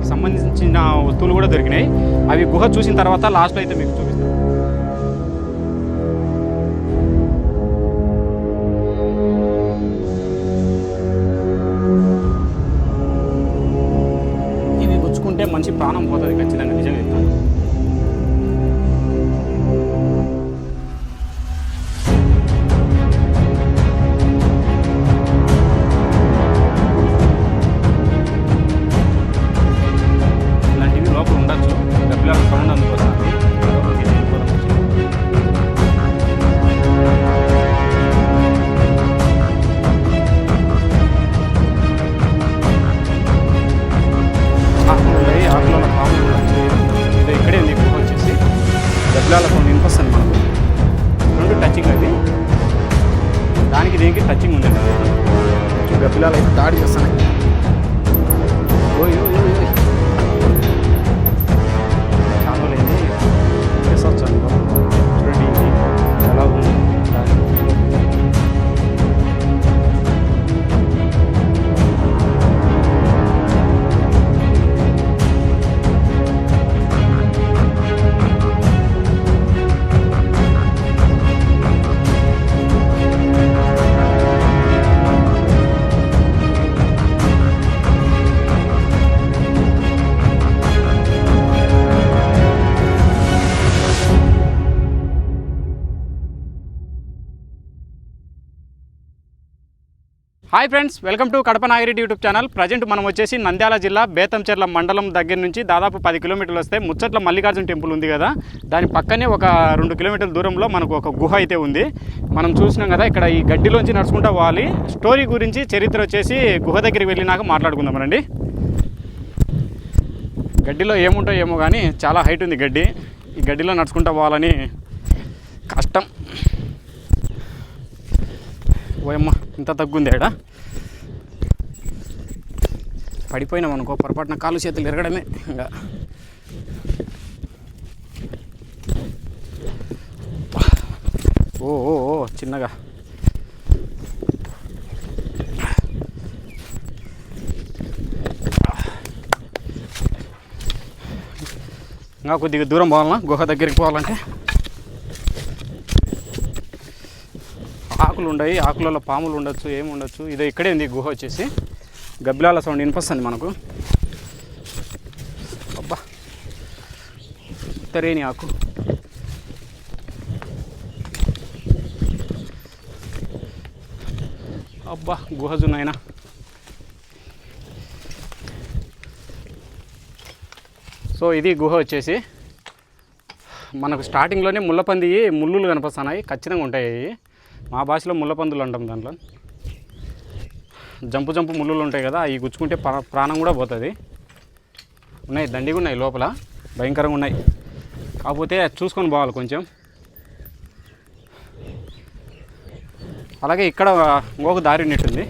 వారికి సంబంధించిన వస్తువులు కూడా దొరికినాయి. అవి గుహ చూసిన తర్వాత లాస్ట్లో అయితే మీకు చూపిస్తాను. డబ్బుల సౌండ్ వినిపిస్తుంది మనకు రెండు టచింగ్ అది దానికి దీనికి టచింగ్ ఉంది గబ్బిలాలు అయితే దాడి చేస్తున్నాయి. ఓయ్. Hi friends welcome to Kadapa Nagireddy YouTube channel present మనం వచ్చేసి నంద్యాల జిల్లా బేతంచెర్ల మండలం దగ్గర నుంచి దాదాపు పది కిలోమీటర్లు వస్తే ముచ్చట్ల మల్లికార్జున టెంపుల్ ఉంది కదా. దాని పక్కనే ఒక రెండు కిలోమీటర్ల దూరంలో మనకు ఒక గుహ అయితే ఉంది. మనం చూసినాం కదా ఇక్కడ ఈ గడ్డిలోంచి నడుచుకుంటూ పోవాలి స్టోరీ గురించి చరిత్ర వచ్చేసి గుహ దగ్గరికి వెళ్ళినాక మాట్లాడుకుందామండి గడ్డిలో ఏముంటో ఏమో కానీ చాలా హైట్ ఉంది గడ్డి. ఈ గడ్డిలో నడుచుకుంటా పోవాలని కష్టం. ఓయమ్మ ఇంత తగ్గుంది ఆడ పడిపోయినాం అనుకో పొరపాటున కాలు చేతులు ఎరగడమే ఇంకా. ఓ ఓ ఓ చిన్నగా. ఇంకా కొద్దిగా దూరం పోవాలన్నా గుహ దగ్గరికి పోవాలంటే? ఆకులు ఉండయి ఆకులలో పాములు ఉండొచ్చు ఏమి ఉండొచ్చు ఇదో ఇక్కడే ఉంది గుహ వచ్చేసి. గబ్బిలాల సౌండ్ వినిపిస్తుంది మనకు. అబ్బా. ఉత్తరేని ఆకు. అబ్బా గుహజు జున్నైనా సో ఇది గుహ వచ్చేసి. మనకు స్టార్టింగ్లోనే ముళ్ళపంది ముళ్ళులు కనిపిస్తున్నాయి. ఖచ్చితంగా ఉంటాయి మా భాషలో ముళ్ళపందులు అంటాం దాంట్లో. జంపు జంపు ముళ్ళులు ఉంటాయి కదా అవి గుచ్చుకుంటే ప్రాణం కూడా పోతుంది. ఉన్నాయి దండిగా ఉన్నాయి లోపల భయంకరంగా ఉన్నాయి. కాకపోతే చూసుకొని పోవాలి కొంచెం. అలాగే ఇక్కడ ఇంకొక దారి ఉన్నట్టుంది.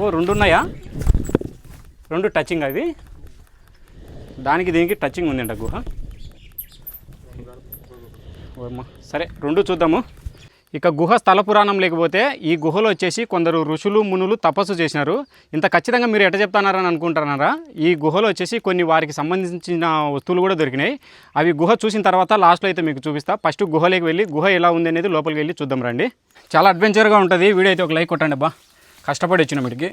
ఓ రెండు ఉన్నాయా? రెండు టచింగ్ అది. దానికి దీనికి టచింగ్ ఉందంట గుహ. సరే రెండు చూద్దాము. ఇక గుహ స్థల పురాణం లేకపోతే ఈ గుహలో వచ్చేసి కొందరు ఋషులు మునులు తపస్సు చేసినారు. ఇంత ఖచ్చితంగా మీరు ఎట చెప్తున్నారని అనుకుంటున్నారా? ఈ గుహలో వచ్చేసి కొన్ని వారికి సంబంధించిన వస్తువులు కూడా దొరికినాయి. అవి గుహ చూసిన తర్వాత లాస్ట్లో అయితే మీకు చూపిస్తా. ఫస్ట్ గుహలోకి వెళ్ళి గుహ ఎలా ఉంది అనేది లోపలికి వెళ్ళి చూద్దాం రండి. చాలా అడ్వెంచర్గా ఉంటుంది. వీడియో అయితే ఒక లైక్ కొట్టండి అబ్బా. కష్టపడి వచ్చిన వీటికి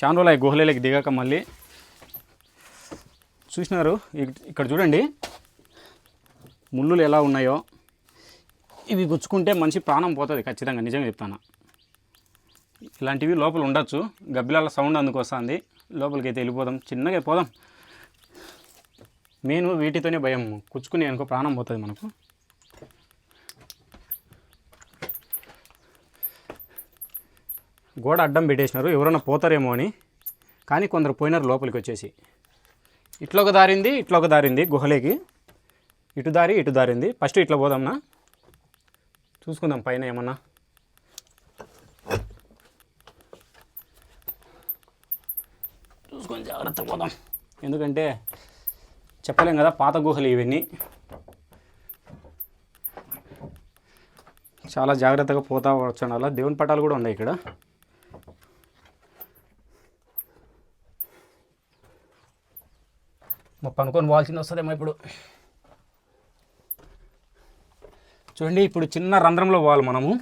చాలా రోజులు ఈ గుహలలోకి దిగాక మళ్ళీ. చూసినారు? ఇక్కడ చూడండి. ముళ్ళులు ఎలా ఉన్నాయో ఇవి గుచ్చుకుంటే మనిషి ప్రాణం పోతుంది ఖచ్చితంగా. నిజంగా చెప్తాను? ఇలాంటివి లోపల ఉండొచ్చు. గబ్బిలాల సౌండ్ అందుకొస్తుంది. లోపలికి అయితే వెళ్ళిపోదాం. చిన్నగా పోదాం. మెయిన్ వీటితోనే భయం. కుచ్చుకుని అనుకో ప్రాణం పోతుంది మనకు. గోడ అడ్డం పెట్టేసినారు. ఎవరైనా పోతారేమో అని. కానీ కొందరు పోయినారు లోపలికి వచ్చేసి. ఇట్లొక ఒక దారింది ఇట్లొక ఒక దారింది గుహలేకి. ఇటు దారి ఇటు దారింది. ఫస్ట్ ఇట్లా పోదాంనా? చూసుకుందాం పైన ఏమన్నా. చూసుకొని జాగ్రత్త పోదాం. ఎందుకంటే చెప్పలేం కదా పాత గుహలు ఇవన్నీ. చాలా జాగ్రత్తగా పోతా వచ్చాను అలా దేవుని పటాలు కూడా ఉన్నాయి ఇక్కడ. మా పనుకొని వాల్సింది వస్తుందేమో ఇప్పుడు. చూడండి ఇప్పుడు చిన్న రంధ్రంలో పోవాలి మనము.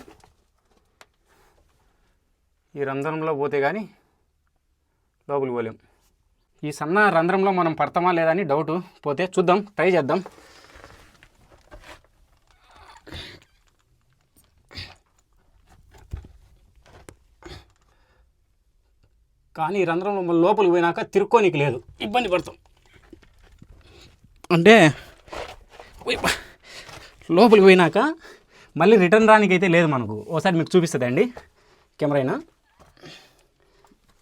ఈ రంధ్రంలో పోతే కానీ లోపలికి పోలేం. ఈ సన్న రంధ్రంలో మనం పడతామా లేదా అని డౌట్ పోతే చూద్దాం ట్రై చేద్దాం. కానీ ఈ రంధ్రంలో మన లోపలికి పోయినాక తిరుక్కోనికి లేదు. ఇబ్బంది పడతాం. అంటే. లోపలికి పోయినాక మళ్ళీ రిటర్న్ రానికైతే లేదు మనకు. ఓసారి మీకు చూపిస్తుందండి కెమెరా అయినా.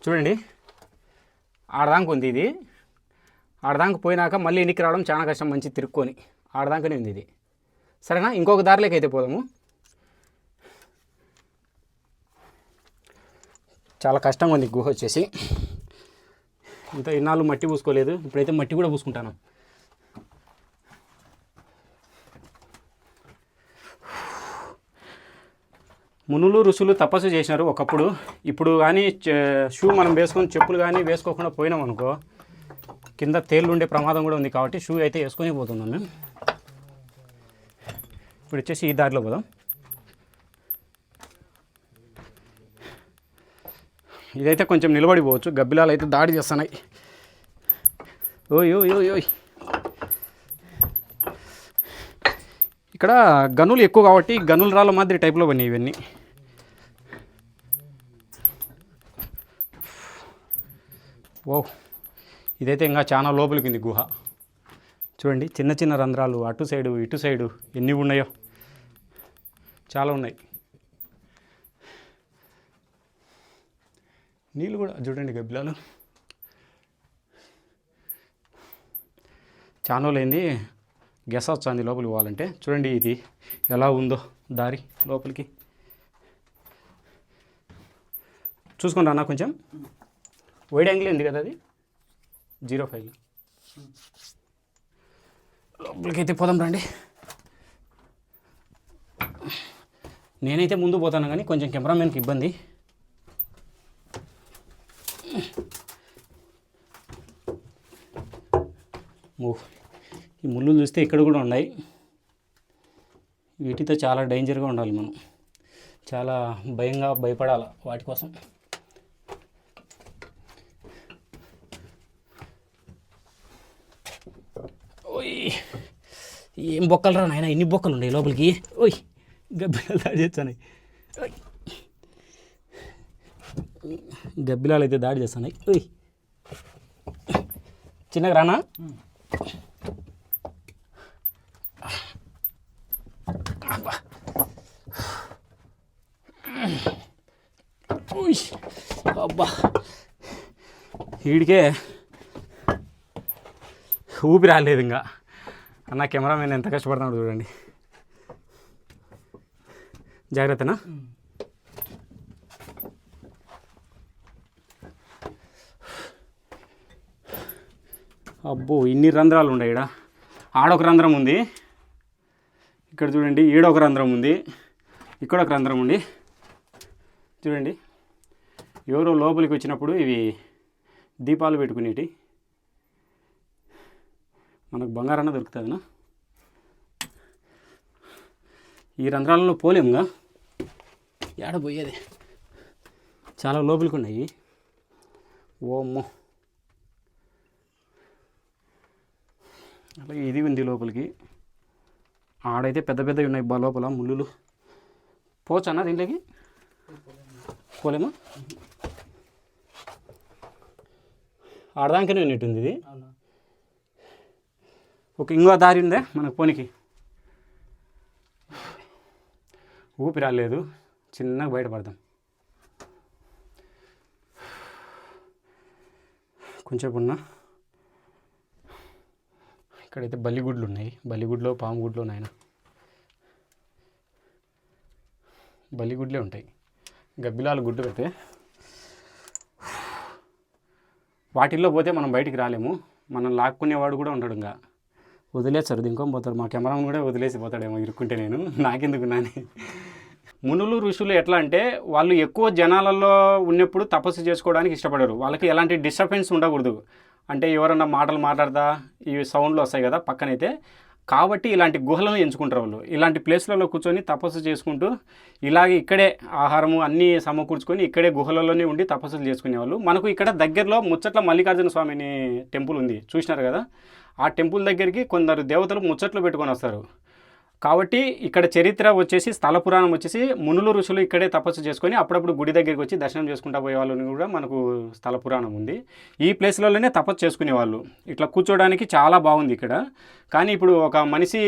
చూడండి. ఆడదానికి ఉంది ఇది. ఆడదానికి పోయినాక మళ్ళీ ఎన్నికి రావడం చాలా కష్టం మంచి తిరుక్కొని. ఆడదాకనే ఉంది ఇది. సరేనా? ఇంకొక దారిలోకి అయితే పోదాము. చాలా కష్టంగా ఉంది గుహ వచ్చేసి. ఇంత ఇన్నాళ్ళు మట్టి పూసుకోలేదు. ఇప్పుడైతే మట్టి కూడా పూసుకుంటాను. మునులు ఋషులు తపస్సు చేసినారు ఒకప్పుడు. ఇప్పుడు కానీ షూ మనం వేసుకొని చెప్పులు కానీ వేసుకోకుండా పోయినాం అనుకో కింద తేళ్ళు ఉండే ప్రమాదం కూడా ఉంది కాబట్టి షూ అయితే వేసుకొని పోతున్నాం మేము. ఇప్పుడు వచ్చేసి ఈ దారిలో పోదాం. ఇదైతే కొంచెం నిలబడిపోవచ్చు. గబ్బిలాలు అయితే దాడి చేస్తున్నాయి. ఓయ్ ఓయ్ ఓయ్ ఓయ్. ఇక్కడ గనులు ఎక్కువ కాబట్టి గనుల రాళ్ళ మాదిరి టైప్లో పని ఇవన్నీ. ఓ ఇదైతే ఇంకా చాలా లోపలికి ఉంది గుహ. చూడండి చిన్న చిన్న రంధ్రాలు అటు సైడు ఇటు సైడు ఎన్ని ఉన్నాయో. చాలా ఉన్నాయి. నీళ్ళు కూడా చూడండి గబ్బిలాలు. చాలా లేనిది గెస్ వచ్చింది లోపలికి పోవాలంటే చూడండి ఇది ఎలా ఉందో దారి లోపలికి. చూసుకుంటా అన్న కొంచెం. వైడ్ యాంగిల్ ఉంది కదా అది? జీరో ఫైవ్ లోపలికి అయితే పోదాం రండి. నేనైతే ముందు పోతాను కానీ కొంచెం కెమెరామెన్కి ఇబ్బంది. మూవ్ ఈ ముళ్ళు చూస్తే ఇక్కడ కూడా ఉన్నాయి. వీటితో చాలా డేంజర్గా ఉండాలి మనం. చాలా భయంగా భయపడాలి వాటి కోసం. ఓయ్! ఏం బొక్కలు రా నాయన ఎన్ని బొక్కలు ఉన్నాయి లోపలికి? ఓయ్! గబ్బిలాలు దాడి చేస్తున్నాయి గబ్బిలాలు అయితే దాడి చేస్తున్నాయి. ఓయ్! చిన్నగా రానా అబ్బా. ఉయ్. అబ్బా. వీడికే ఊపి రాలేదు ఇంకా. అన్న కెమెరామెన్ ఎంత కష్టపడుతున్నాడు చూడండి. జాగ్రత్తనా? అబ్బో ఇన్ని రంధ్రాలు ఉన్నాయి ఇక్కడ ఆడొక రంధ్రం ఉంది. ఇక్కడ చూడండి ఈడొక రంధ్రం ఉంది. ఇక్కడ ఒక రంధ్రం ఉంది. చూడండి. ఎవరో లోపలికి వచ్చినప్పుడు ఇవి దీపాలు పెట్టుకునేటి. మనకు బంగారన్న దొరుకుతుందినా? ఈ రంధ్రాలలో పోలేముగా? ఏడ పోయేది? చాలా లోపలికి ఉన్నాయి ఓమ్మో. అలాగే ఇది ఉంది లోపలికి. ఆడైతే పెద్ద పెద్దవి ఉన్నాయి బా లోపల ముళ్ళులు. అన్న దీంట్లోకి? పోలేమా? ఆడదానికనే ఉన్నట్టుంది ఇది. ఒక ఇంకో దారి ఉందే మనకు పోనీకి ఊపి రాలేదు. చిన్నగా బయటపడదాం. కొంచెం ఉన్నా. ఇక్కడైతే బల్లిగుడ్లు ఉన్నాయి. బల్లిగుడ్లో పాము గుడ్లు ఉన్నాయన బల్లిగుడ్లే ఉంటాయి. గబ్బిలాలు గుడ్డు పెడితే వాటిల్లో పోతే మనం బయటికి రాలేము. మనం లాక్కునేవాడు కూడా ఉండడు ఇంకా. వదిలేస్తారు ఇంకో పోతారు. మా కెమెరాను కూడా వదిలేసి పోతాడేమో ఇరుక్కుంటే నేను. నాకెందుకు నాని? మునులు ఋషులు ఎట్లా అంటే వాళ్ళు ఎక్కువ జనాలలో ఉన్నప్పుడు తపస్సు చేసుకోవడానికి ఇష్టపడరు. వాళ్ళకి ఎలాంటి డిస్టర్బెన్స్ ఉండకూడదు. అంటే ఎవరన్నా మాటలు మాట్లాడదా ఇవి సౌండ్లు వస్తాయి కదా పక్కనైతే. కాబట్టి ఇలాంటి గుహలను ఎంచుకుంటారు వాళ్ళు. ఇలాంటి ప్లేస్లలో కూర్చొని తపస్సు చేసుకుంటూ ఇలాగే ఇక్కడే ఆహారము అన్నీ సమకూర్చుకొని ఇక్కడే గుహలలోనే ఉండి తపస్సులు చేసుకునేవాళ్ళు మనకు ఇక్కడ దగ్గరలో ముచ్చట్ల మల్లికార్జున స్వామిని టెంపుల్ ఉంది. చూసినారు కదా? ఆ టెంపుల్ దగ్గరికి కొందరు దేవతలు ముచ్చట్లు పెట్టుకొని వస్తారు. కాబట్టి ఇక్కడ చరిత్ర వచ్చేసి స్థల పురాణం వచ్చేసి మునులు ఋషులు ఇక్కడే తపస్సు చేసుకొని అప్పుడప్పుడు గుడి దగ్గరికి వచ్చి దర్శనం చేసుకుంటా పోయే వాళ్ళని కూడా మనకు స్థల పురాణం ఉంది. ఈ ప్లేస్లలోనే తపస్సు చేసుకునేవాళ్ళు. ఇట్లా కూర్చోడానికి చాలా బాగుంది ఇక్కడ. కానీ ఇప్పుడు ఒక మనిషి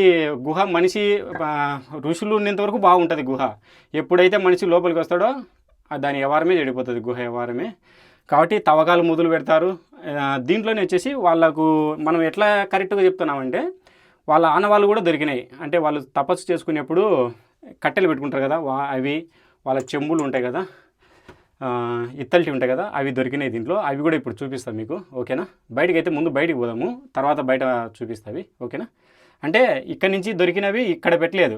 గుహ మనిషి ఋషులు ఉన్నంతవరకు బాగుంటుంది గుహ. ఎప్పుడైతే మనిషి లోపలికి వస్తాడో దాని వ్యవహారమే చెడిపోతుంది గుహ వ్యవహారమే. కాబట్టి తవ్వకాలు మొదలు పెడతారు. దీంట్లోనే వచ్చేసి వాళ్ళకు మనం ఎట్లా కరెక్ట్గా చెప్తున్నామంటే వాళ్ళ ఆనవాళ్ళు కూడా దొరికినాయి. అంటే వాళ్ళు తపస్సు చేసుకునేప్పుడు కట్టెలు పెట్టుకుంటారు కదా వా- అవి వాళ్ళ చెంబులు ఉంటాయి కదా ఇత్తల్టి ఉంటాయి కదా అవి దొరికినాయి దీంట్లో. అవి కూడా ఇప్పుడు చూపిస్తాను మీకు ఓకేనా? బయటకి అయితే ముందు బయటికి పోదాము తర్వాత బయట చూపిస్తావి ఓకేనా? అంటే ఇక్కడ నుంచి దొరికినవి ఇక్కడ పెట్టలేదు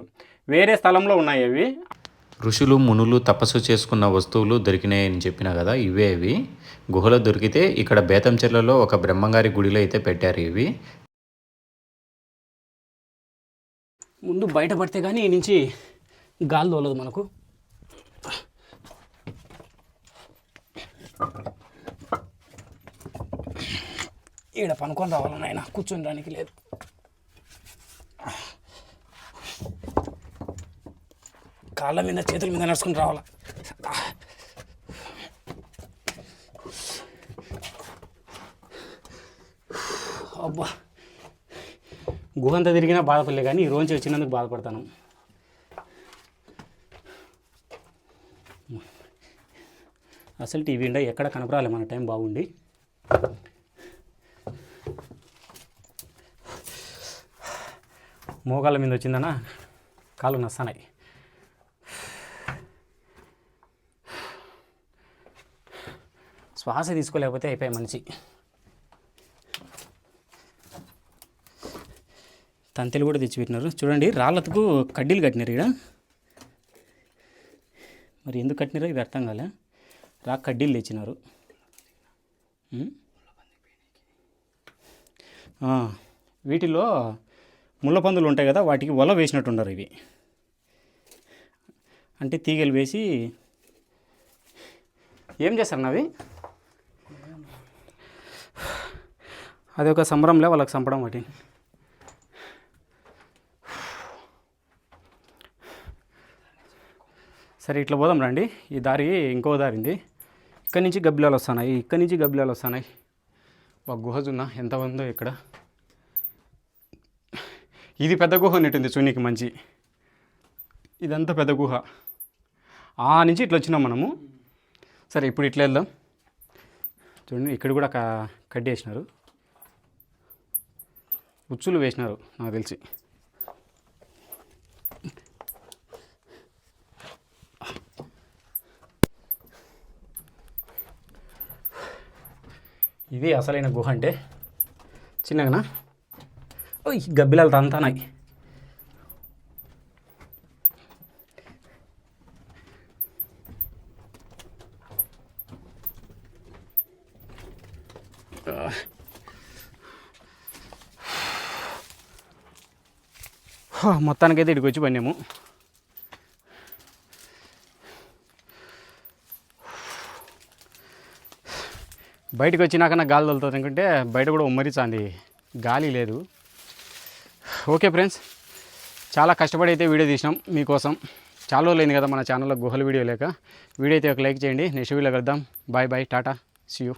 వేరే స్థలంలో ఉన్నాయి అవి. ఋషులు మునులు తపస్సు చేసుకున్న వస్తువులు దొరికినాయని చెప్పిన కదా ఇవే ఇవి గుహలో దొరికితే ఇక్కడ బేతంచెర్లలో ఒక బ్రహ్మంగారి గుడిలో అయితే పెట్టారు ఇవి. ముందు బయటపడితే కానీ ఈ నుంచి గాలి తోలదు మనకు. ఈడ పనుకొని రావాలి నాయన? కూర్చొని రానికి లేదు. కాళ్ళ మీద చేతుల మీద నడుచుకుని రావాలా అబ్బా గుహంత తిరిగినా బాధపడలే కానీ ఈ రోజు వచ్చినందుకు బాధపడతాను. అసలు టీవీ ఉండే ఎక్కడ కనపరాలి మన టైం బాగుండి. మోకాళ్ళ మీద వచ్చిందనా? కాళ్ళు నస్తానాయి. శ్వాస తీసుకోలేకపోతే అయిపోయాయి మనిషి. తంతెలు కూడా తెచ్చిపెట్టినారు. చూడండి రాళ్ళకు కడ్డీలు కట్టినారు ఇక్కడ మరి ఎందుకు కట్టినారో ఇది అర్థం కాలే. రా కడ్డీలు తెచ్చినారు. వీటిలో ముళ్ళ పందులు ఉంటాయి కదా వాటికి వల వేసినట్టున్నారు ఇవి. అంటే తీగలు వేసి ఏం చేస్తారు అవి? అది ఒక సంబరంలో వాళ్ళకి చంపడం వాటిని సరే ఇట్లా పోదాం రండి. ఈ దారి ఇంకో దారి ఉంది. ఇక్కడి నుంచి గబ్బిలాలు వస్తున్నాయి. ఇక్కడి నుంచి గబ్బిలాలు వస్తున్నాయి. ఒక గుహ జున్న ఎంత ఉందో ఇక్కడ. ఇది పెద్ద గుహ ఉన్నట్టుంది చూనికి మంచి. ఇదంతా పెద్ద గుహ. ఆ నుంచి ఇట్లా వచ్చినాం మనము. సరే ఇప్పుడు ఇట్లా వెళ్దాం. చూడండి ఇక్కడ కూడా క- కడ్డి వేసినారు. ఉచ్చులు వేసినారు నాకు తెలిసి. ఇది అసలైన గుహ అంటే. చిన్నగానా? ఓయ్ గబ్బిలాలు తంతానాయి. మొత్తానికైతే ఇక్కడికి వచ్చి పడినాము బయటకు వచ్చినాక నాకు గాలి తగులుతుంది అనుకుంటే బయట కూడా ఉమ్మరిచాంది గాలి లేదు. ఓకే ఫ్రెండ్స్ చాలా కష్టపడి అయితే వీడియో తీసినాం మీకోసం. చాలా రోజులైంది కదా మన ఛానల్లో గుహల వీడియో లేక. వీడియో అయితే ఒక లైక్ చేయండి. నెక్స్ట్ వీడియో కలుద్దాం. Bye bye tata see you.